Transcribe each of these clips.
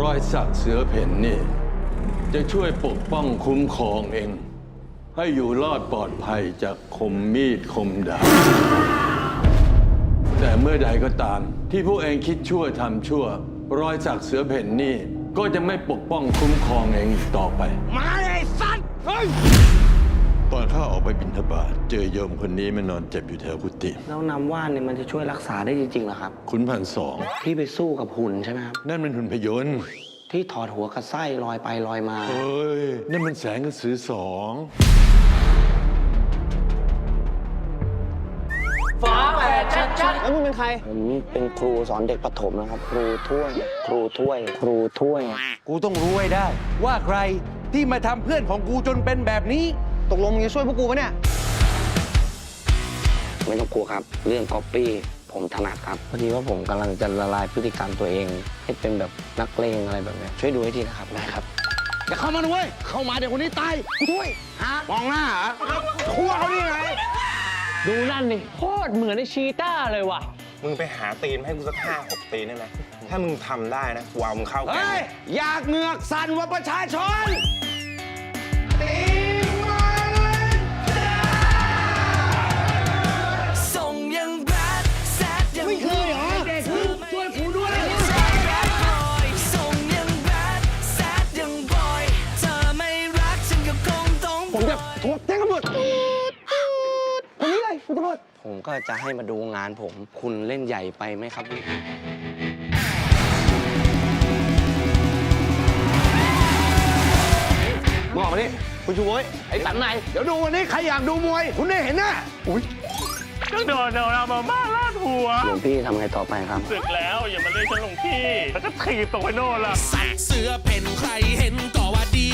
รอยสักเสือเพ่นนี่ จะช่วยปกป้องคุ้มครองเอง ให้อยู่รอดปลอดภัยจากคมมีดคมดาบแต่เมื่อใดก็ตาม ที่พวกเองคิดชั่วทำชั่ว รอยสักเสือเพ่นนี่ ก็จะไม่ปกป้องคุ้มครองเองอีกต่อไป มาเลยสัตว์ เฮ้ยตอนข้าออกไปบิณฑบาตเจอโยมคนนี้มันนอนเจ็บอยู่แถวกุฏิแล้วน้ำว่านเนี่ยมันจะช่วยรักษาได้จริงๆเหรอครับ ขุนพันสองที่ไปสู้กับหุ่นใช่ไหมครับ นั่นมันหุ่นพยนต์ที่ถอดหัวกับไส้ลอยไปลอยมา เฮ้ย นั่นมันแสงกระสือสองแล้วมึงเป็นใคร ผมเป็นครูสอนเด็กประถมนะครับ ครูถ้วย ครูถ้วย ครูถ้วย กูต้องรู้ให้ได้ ว่าใครที่มาทำเพื่อนของกูจนเป็นแบบนี้ ตกลงมึงจะช่วยพวกกูปะเนี่ย ไม่ต้องกลัวครับ เรื่องก๊อปปี้ผมถนัดครับ พอดีว่าผมกำลังจะละลายพฤติกรรมตัวเอง ให้เป็นแบบนักเลงอะไรแบบเนี้ยช่วยดูให้ทีนะครับได้ครับ อย่าเข้ามานะเว้ย เข้ามาเดี๋ยวคนนี้ตายกูด้วยฮะมองหน้าเหรอคั่วเขานี่ไง ดูนั่นดิโคตรเหมือนไอชีต้าเลยว่ะ มึงไปหาตีนมาให้กูสักห้าหกตีนได้ไหมถ้ามึงทำได้นะกูเอามึงเข้าแก๊งเฮ้ย อยากเหงือกสั่นว่าประชาชน โทรแจ้งตำรวจคนนี้เลยคุณตำรวจผมก็จะให้มาดูงานผม คุณเล่นใหญ่ไปไหมครับพี่มองมานี่คุณชูโวยไอ้สันในเดี๋ยวดูวันนี้ใครอยากดูมวย คุณได้เห็นนะอุ้ยก็โดนเรามาบ้าลาดหัว หลวงพี่ทำไงต่อไปครับสึกแล้วอย่ามาเรียกฉันหลวงพี่แล้วก็ถีบตกไปโน่นละสักเสือเพ่นใครเห็นก็ว่าดี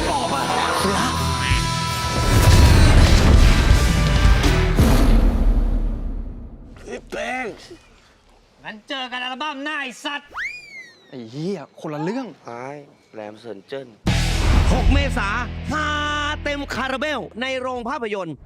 เสือหรือปอบอะเสืองั้นเจอกันอัลบั้มหน้าไอสัตว์ ไอ้เหี้ยคนละเรื่องไอ้แรมเซินเจิ้น6 เมษาฮาเต็มคาราเบล ในโรงภาพยนตร์